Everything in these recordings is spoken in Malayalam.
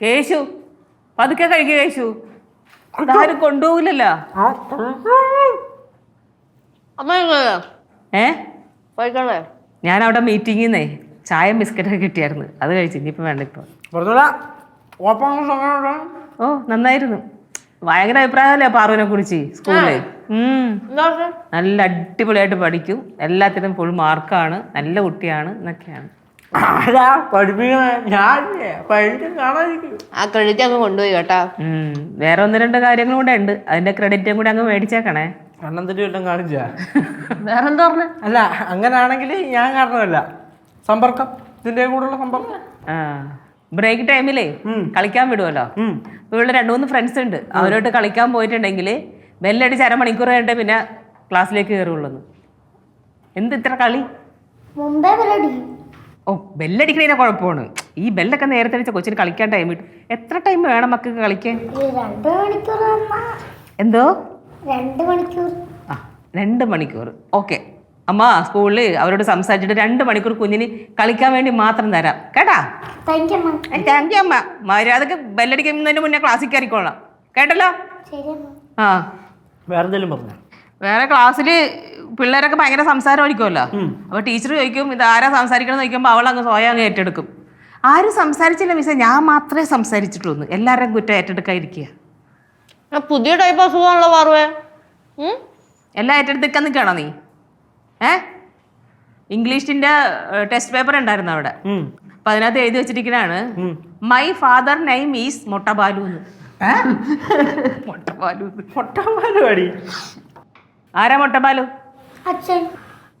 കേശു പതുക്കെ കഴിക്കുക കേശു. ഇതാരും കൊണ്ടുപോകില്ലല്ലോ. ഏ? ഞാൻ അവിടെ മീറ്റിങ്ങിന്നേ. ബിസ്ക്കറ്റ് ബിസ്ക്കറ്റൊക്കെ കിട്ടിയായിരുന്നു. അത് കഴിച്ചു ഇനിയിപ്പോൾ വേണ്ട ഇപ്പോൾ ഓപ്പൺ ഓ നന്നായിരുന്നു. ഭയങ്കര അഭിപ്രായമല്ലേ പാറുവിനെ കുറിച്ച് സ്കൂളിൽ? നല്ല അടിപൊളിയായിട്ട് പഠിക്കും. എല്ലാത്തിനും ഫുൾ മാർക്കാണ് നല്ല കുട്ടിയാണ് എന്നൊക്കെയാണ്. അല്ല പഠിപ്പിക്കണേ ഞാൻ പഠിച്ച് കാണാതിരിക്കും. ആ ക്രെഡിറ്റ് അങ്ങ് കൊണ്ടുപോയി കേട്ടാ. ഉം. വേറെ ഒന്ന് രണ്ട് കാര്യങ്ങളും കൂടെ ഉണ്ട്. അതിന്റെ ക്രെഡിറ്റും കൂടെ അങ്ങ് മേടിച്ചേക്കണേ. അണ്ണന്തിരി വല്ലതും കാണിച്ചാ? വേറെന്താ പറഞ്ഞേ? അല്ല അങ്ങനാണെങ്കിൽ ഞാൻ കാരണമല്ല. സമ്പർക്കം. ഇതിന്റെ കൂടെയുള്ള സമ്പർക്കം. ആ ബ്രേക്ക് ടൈമിലേ കളിക്കാൻ വിടുമല്ലോ ഉം. ഇപ്പൊ ഇവിടെ രണ്ടു മൂന്ന് ഫ്രണ്ട്സ് ഉണ്ട്. അവരോട്ട് കളിക്കാൻ പോയിട്ടുണ്ടെങ്കിൽ ബെല്ലടിച്ച് അരമണിക്കൂർ കഴിഞ്ഞിട്ട് പിന്നെ ക്ലാസ്സിലേക്ക് കയറുള്ളൂ എന്ത് ഇത്ര കളി? മുമ്പേ പരിപാടി ഓ ബെല്ലടിക്കണതിനെ കുഴപ്പമാണ്. ഈ ബെല്ലൊക്കെ നേരത്തെ അടിച്ച കൊച്ചിന് കളിക്കാൻ ടൈം കിട്ടും. എത്ര ടൈം വേണം മക്കൾക്ക് കളിക്കാൻ? രണ്ട് മണിക്കൂർ എന്തോ? രണ്ട് മണിക്കൂർ. ആ രണ്ട് മണിക്കൂർ. ഓക്കെ. അമ്മ സ്കൂളിൽ അവരോട് സംസാരിച്ചിട്ട് രണ്ട് മണിക്കൂർ കുഞ്ഞിന് കളിക്കാൻ വേണ്ടി മാത്രം തരാം. കേട്ടാ? താങ്ക് യു അമ്മ. മര്യാദയ്ക്ക് ബെല്ലടിക്കുന്നതിന് മുന്നേ ക്ലാസ്സിൽ കയറിക്കോളാം കേട്ടല്ലോ? ശരി അമ്മ. ആ. വേറെ എന്തെങ്കിലും പറഞ്ഞു? വേറെ ക്ലാസ്സിൽ പിള്ളേരൊക്കെ ഭയങ്കര സംസാരമായിരിക്കുമല്ലോ. അപ്പോൾ ടീച്ചർ ചോദിക്കും ഇത് ആരാ സംസാരിക്കണം ചോദിക്കുമ്പോൾ അവൾ അങ്ങ് സ്വയം അങ്ങ് ഏറ്റെടുക്കും. ആരും സംസാരിച്ചില്ല മിസ്സേ ഞാൻ മാത്രമേ സംസാരിച്ചിട്ടുള്ളൂ. എല്ലാവരും കുറ്റം ഏറ്റെടുക്കാതിരിക്കുക. പുതിയ ടൈപ്പ് അസുഖമാണല്ലോ പാറുവേ ഉം? എല്ലാം ഏറ്റെടുത്തേക്കാൻ നിൽക്കണോ നീ? ഏ? ഇംഗ്ലീഷിന്റെ ടെസ്റ്റ് പേപ്പർ ഉണ്ടായിരുന്നു അവിടെ. അപ്പൊ അതിനകത്ത് എഴുതി വെച്ചിരിക്കണാണ് my father name is Mottabalu എന്ന്. മൊട്ടബാലു. പൊട്ടമാരുവാടി ആരാ മൊട്ടബാലു? അച്ഛൻ.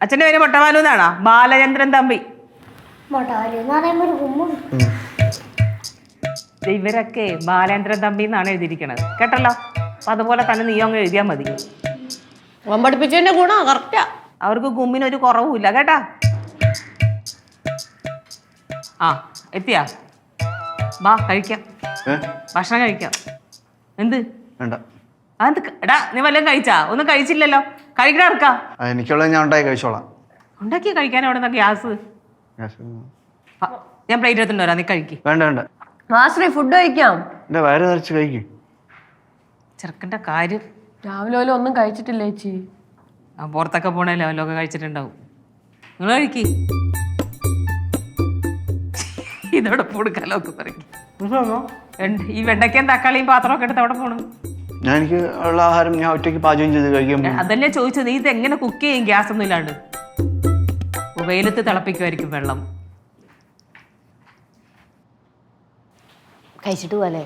അച്ഛന്റെ പേര് മൊട്ടവാലു എന്നാണോ? ബാലചന്ദ്രൻ തമ്പി. എന്ന് ഒരു കുമ്മും ദേ ഇവരൊക്കെ ബാലേന്ദ്രൻ തമ്പി എന്നാണ് എഴുതിയിരിക്കണത്. കേട്ടല്ലോ? അപ്പൊ അതുപോലെ തന്നെ നീ അങ്ങ് എഴുതിയാൽ മതി. അവൻ പഠിപ്പിച്ചതിന്റെ ഗുണം കറക്റ്റാ അവർക്ക് ഗുമ്മിനൊരു കുറവുമില്ല. കേട്ടാ? ആ എത്തിയാ? വാ കഴിക്കാം. ഭക്ഷണം കഴിക്കാം. എന്ത്? വേണ്ട. ക- എടാ നീ വല്ലതും കഴിച്ചാ? ഒന്നും കഴിച്ചില്ലല്ലോ. കഴിക്കണ ഇറക്കാ അത് എനിക്കുള്ളത് ഞാൻ ഉണ്ടായി കഴിച്ചോളാം. ഉണ്ടാക്കി കഴിക്കാൻ അവിടെ നിന്ന് ഗ്യാസ്. ആ, ഞാൻ പ്ലേറ്റ് എടുത്തിട്ട് വരാം നീ കഴിക്ക്. വേണ്ട വേണ്ട. മാസ്റ്ററെ ഫുഡ് കഴിക്കാം. വയറ് നിറച്ച് കഴിക്കും. ചെറുക്കന്റെ കാര്യം. രാവിലെ പോലും ഒന്നും കഴിച്ചിട്ടില്ല ചേച്ചി. ആ പുറത്തൊക്കെ പോണേ ലെവലൊക്കെ കഴിച്ചിട്ടുണ്ടാവും. നിങ്ങൾ കഴിക്ക്. ഇതോടെ കൊടുക്കാലോ ഒക്കെ പറയും. ഈ വെണ്ടയ്ക്കയും തക്കാളിയും പാത്രമൊക്കെ എടുത്ത് അവിടെ പോണു. ഞാൻ എനിക്ക് ഉള്ള ആഹാരം ഞാൻ ഒറ്റയ്ക്ക് പാചകം ചെയ്ത് കഴിക്കും അതല്ലേ ചോദിച്ചത്? നീ ഇത് എങ്ങനെ കുക്ക് ചെയ്യും? ഗ്യാസ് ഒന്നും ഇല്ലാണ്ട്. വെയിലത്ത് തിളപ്പിക്കുമായിരിക്കും വെള്ളം. കഴിച്ചിട്ട് പോലെ